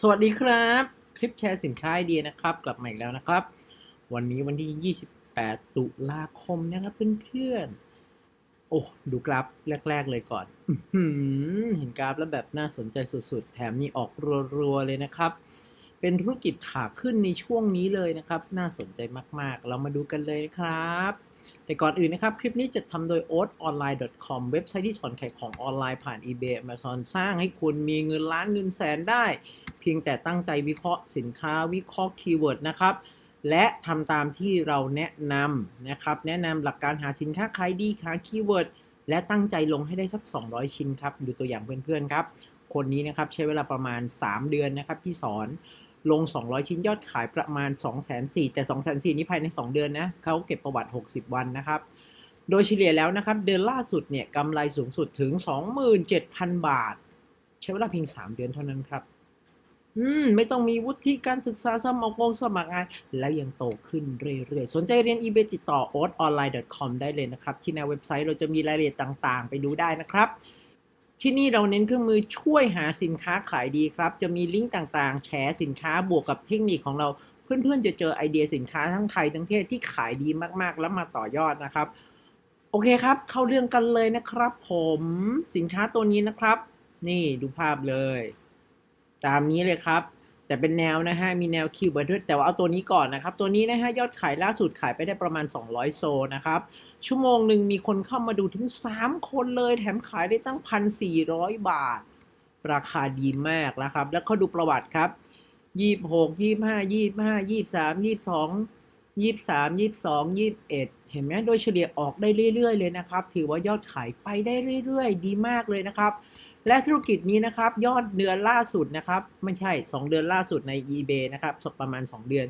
สวัสดีครับ คลิปแชร์สินค้าไอเดียนะครับ กลับมาอีกแล้วนะครับ วันนี้วันที่ 28 ตุลาคมนะครับเพื่อนๆ โอ้ดูกราฟแรก ๆ เลยก่อนเห็นกราฟแล้วแบบน่าสนใจสุดๆ แถมมีออกรัวๆ เลยนะครับ เป็นธุรกิจขาขึ้นในช่วงนี้เลยนะครับ น่าสนใจมากๆ เรามาดูกันเลยครับ แต่ก่อนอื่นนะครับ คลิปนี้จะทำโดย oatonline.com เว็บไซต์ที่สอนขายของออนไลน์ผ่าน eBay Amazon สร้างให้คุณมีเงินล้านเงินแสนได้ เพียงแต่ตั้งใจวิเคราะห์สินค้าวิเคราะห์คีย์เวิร์ดนะครับ และทำตามที่เราแนะนำนะครับ แนะนำหลักการหาสินค้าขายดีหาคีย์เวิร์ดและตั้งใจลงให้ได้สัก 200 ชิ้นครับ ดูตัวอย่างเพื่อนๆครับ คนนี้นะครับใช้เวลาประมาณ 3 เดือนนะครับที่สอน ลง 200 ชิ้นยอดขายประมาณ 2 4 0 0 0แต่ 2 4 0 0 0นี้ภายใน 2 เดือนนะเขาเก็บประวัติ 60 วันนะครับ โดยเฉลี่ยแล้วนะครับ เดือนล่าสุดเนี่ยกำไรสูงสุดถึง 27,000 บาท ใช้เวลาเพียง 3 เดือนเท่านั้นครับ อืม ไม่ต้องมีวุฒิการศึกษาสมัครงสมัครงาน แล้วยังโตขึ้นเรื่อยๆ สนใจเรียน eBay ติดต่อ o a t o n l i n e c o m ได้เลยนะครับ ที่ในเว็บไซต์เราจะมีรายละเอียดต่างๆ ไปดูได้นะครับ ที่นี่เราเน้นเครื่องมือช่วยหาสินค้าขายดีครับ จะมีลิงก์ต่างๆ แชร์สินค้าบวกกับเทคนิคของเรา เพื่อนๆ จะเจอไอเดียสินค้าทั้งไทยทั้งเทศที่ขายดีมากๆ แล้วมาต่อยอดนะครับ โอเคครับ เข้าเรื่องกันเลยนะครับ ผมสินค้าตัวนี้นะครับ นี่ดูภาพเลย ตามนี้เลยครับ แต่เป็นแนวนะฮะ มีแนวคิวเบิร์ดด้วยแต่ว่าเอาตัวนี้ก่อนนะครับ ตัวนี้นะฮะ ยอดขายล่าสุดขายไปได้ประมาณ 200 โซนะครับ ชั่วโมงหนึ่งมีคนเข้ามาดูถึง 3 คนเลย แถมขายได้ตั้ง 1,400 บาท ราคาดีมากนะครับ แล้วเขาดูประวัติครับ26 25 25 23 22 23 22 21เห็นไหมโดยเฉลี่ยออกได้เรื่อยๆเลยนะครับ ถือว่ายอดขายไปได้เรื่อยๆ ดีมากเลยนะครับ และธุรกิจนี้นะครับ ยอดเดือนล่าสุดนะครับ ไม่ใช่ 2 เดือนล่าสุดใน eBay นะครับประมาณ 2 เดือน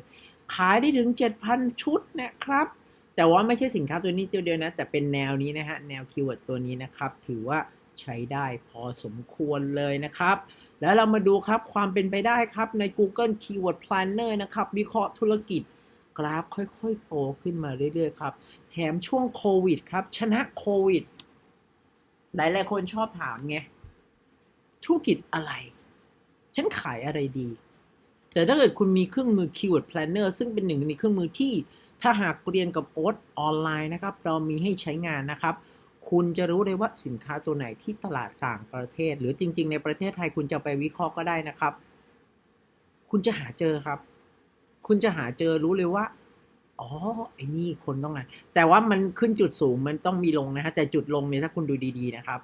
ขายได้ถึง 7,000 ชุดนะครับ แต่ว่าไม่ใช่สินค้าตัวนี้ตัวเดียวนะ แต่เป็นแนวนี้นะฮะ แนวคีย์เวิร์ดตัวนี้นะครับ ถือว่าใช้ได้พอสมควรเลยนะครับ แล้วเรามาดูครับความเป็นไปได้ครับใน Google Keyword Planner นะครับ วิเคราะห์ธุรกิจกราฟค่อยๆโตขึ้นมาเรื่อยๆครับ แถมช่วงโควิดครับ ชนะโควิด หลายๆคนชอบถามไง ธุรกิจอะไร ฉันขายอะไรดี แต่ถ้าเกิดคุณมีเครื่องมือ Keyword Planner ซึ่งเป็นหนึ่งในเครื่องมือที่ถ้าหากเรียนกับโอ๊ตออนไลน์นะครับ เรามีให้ใช้งานนะครับ คุณจะรู้เลยว่าสินค้าตัวไหนที่ตลาดต่างประเทศ หรือจริง ๆ ในประเทศไทยคุณจะไปวิเคราะห์ก็ได้นะครับ คุณจะหาเจอครับ คุณจะหาเจอรู้เลยว่าอ๋อไอ้นี่คนต้องการแต่ว่ามันขึ้นจุดสูงมันต้องมีลงนะฮะแต่จุดลงเนี่ยถ้าคุณดูดี ๆ นะครับ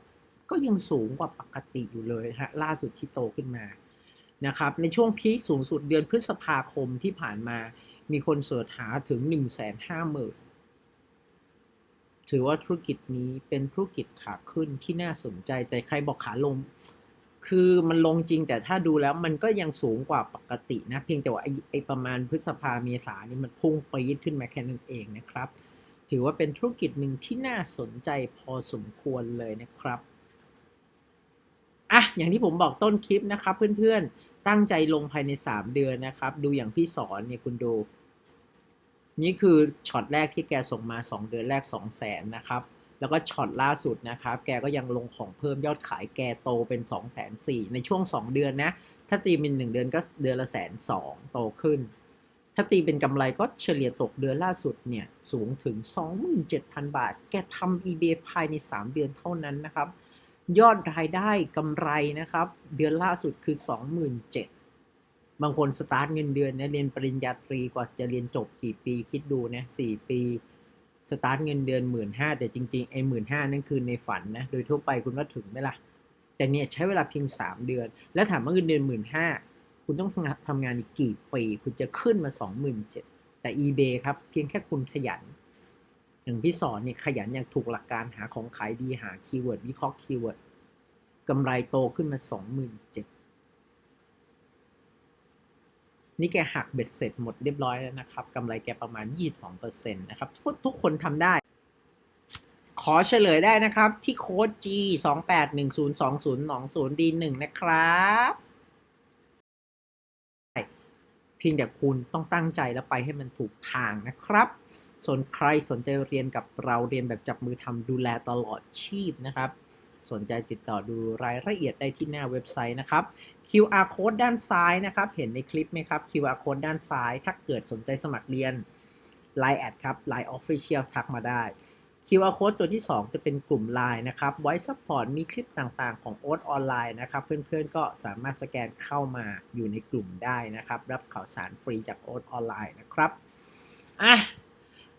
ก็ยังสูงกว่าปกติอยู่เลยฮะล่าสุดที่โตขึ้นมานะครับในช่วงพีคสูงสุดเดือนพฤษภาคมที่ผ่านมามีคนเสิร์ชหาถึง 1 5 0 0 0 0 ถือว่าธุรกิจนี้เป็นธุรกิจขาขึ้นที่น่าสนใจแต่ใครบอกขาลง คือมันลงจริงแต่ถ้าดูแล้วมันก็ยังสูงกว่าปกตินะ เพียงแต่ว่าไอ้ไอประมาณพฤษภาเมษานี่มันพุ่งปี๊ดขึ้นมาแค่นั้นเองนะครับ ถือว่าเป็นธุรกิจหนึ่งที่น่าสนใจพอสมควรเลยนะครับ อะอย่างที่ผมบอกต้นคลิปนะครับ เพื่อนๆตั้งใจลงภายใน 3 เดือนนะครับ ดูอย่างพี่สอนเนี่ยคุณดู นี่คือช็อตแรกที่แกส่งมา 2 เดือนแรก 2 0 0แสนนะครับ แล้วก็ช็อตล่าสุดนะครับ แกก็ยังลงของเพิ่มยอดขายแกโตเป็น2 4 0 0 0ในช่วง 2 เดือนนะ ถ้าตีเป็น1เดือนก็เดือนละแสนสองโตขึ้นถ้าตีเป็นกำไรก็เฉลี่ยตกเดือนล่าสุดเนี่ย สูงถึง 27,000 บาท แกทำ eBay ภายใน 3 เดือนเท่านั้นนะครับ ยอดรายได้กำไรนะครับ เดือนล่าสุดคือ 27,000 บางคนสตาร์ทเงินเดือนเนะเรียนปริญญาตรีกว่าจะเรียนจบกี่ปีคิดดูนะสี่ปีสตาร์ทเงินเดือนหมื่นห้าแต่จริงๆไอ้หมื่นห้านั่นคือในฝันนะ โดยทั่วไปคุณว่าถึงไหมล่ะ แต่เนี่ยใช้เวลาเพียง 3 เดือน แล้วถามว่าเงินเดือนหมื่นห้าคุณต้องทำงานอีกกี่ปี คุณจะขึ้นมา 27,000 แต่ eBay ครับ เพียงแค่คุณขยัน อย่างพี่สอนเนี่ยขยันอย่างถูกหลักการหาของขายดีหาคีย์เวิร์ดวิเคราะห์คีย์เวิร์ดกำไรโตขึ้นมา27,000นี่แกหักเบ็ดเสร็จหมดเรียบร้อยแล้วนะครับกำไรแกประมาณ 22%นะครับทุกทุกคนทำได้ ขอเฉลยได้นะครับ ที่โค้ด G 2 8 1 0 2 0 2 0 D 1นะครับเพียงแต่คุณต้องตั้งใจแล้วไปให้มันถูกทางนะครับ ส่วนใครสนใจเรียนกับเราเรียนแบบจับมือทำดูแลตลอดชีพนะครับ สนใจติดต่อดูรายละเอียดได้ที่หน้าเว็บไซต์นะครับ QR code ด้านซ้ายนะครับ เห็นในคลิปไหมครับ QR code ด้านซ้าย ถ้าเกิดสนใจสมัครเรียน Line แอดครับ Line Official ทักมาได้ QR code ตัวที่ 2 จะเป็นกลุ่ม Line นะครับ ไว้ซัพพอร์ตมีคลิปต่างๆ ของโอ๊ตออนไลน์นะครับ เพื่อนๆ ก็สามารถสแกนเข้ามาอยู่ในกลุ่มได้นะครับ รับข่าวสารฟรีจากโอ๊ตออนไลน์นะครับ อะ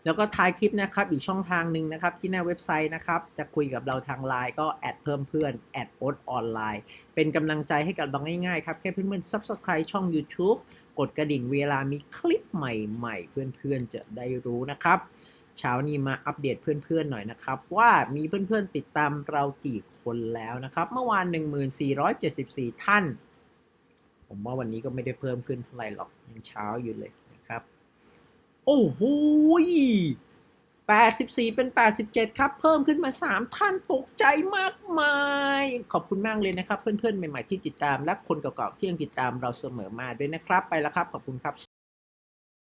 แล้วก็ท้ายคลิปนะครับอีกช่องทางหนึ่งนะครับที่หน้าเว็บไซต์นะครับจะคุยกับเราทางไลน์ก็แอดเพิ่มเพื่อนแอดโอ๊ตออนไลน์เป็นกำลังใจให้กับเราง่ายๆครับแค่เพื่อนๆ Subscribe ช่อง YouTube กดกระดิ่งเวลามีคลิปใหม่ๆ เพื่อนๆจะได้รู้นะครับเช้านี้มาอัปเดตเพื่อนๆหน่อยนะครับ ว่ามีเพื่อนๆติดตามเรากี่คนแล้วนะครับ เมื่อวาน 1474 ท่าน ผมว่าวันนี้ก็ไม่ได้เพิ่มขึ้นเท่าไหร่หรอกยังเช้าอยู่เลย โอ้โห84 เป็น 87 ครับ เพิ่มขึ้นมา 3 ท่านตกใจมากมาย ขอบคุณมากเลยนะครับ เพื่อนๆ ใหม่ๆ ที่ติดตาม และคนเก่าๆ ที่ยังติดตามเราเสมอมาด้วยนะครับ ไปแล้วครับ ขอบคุณครับ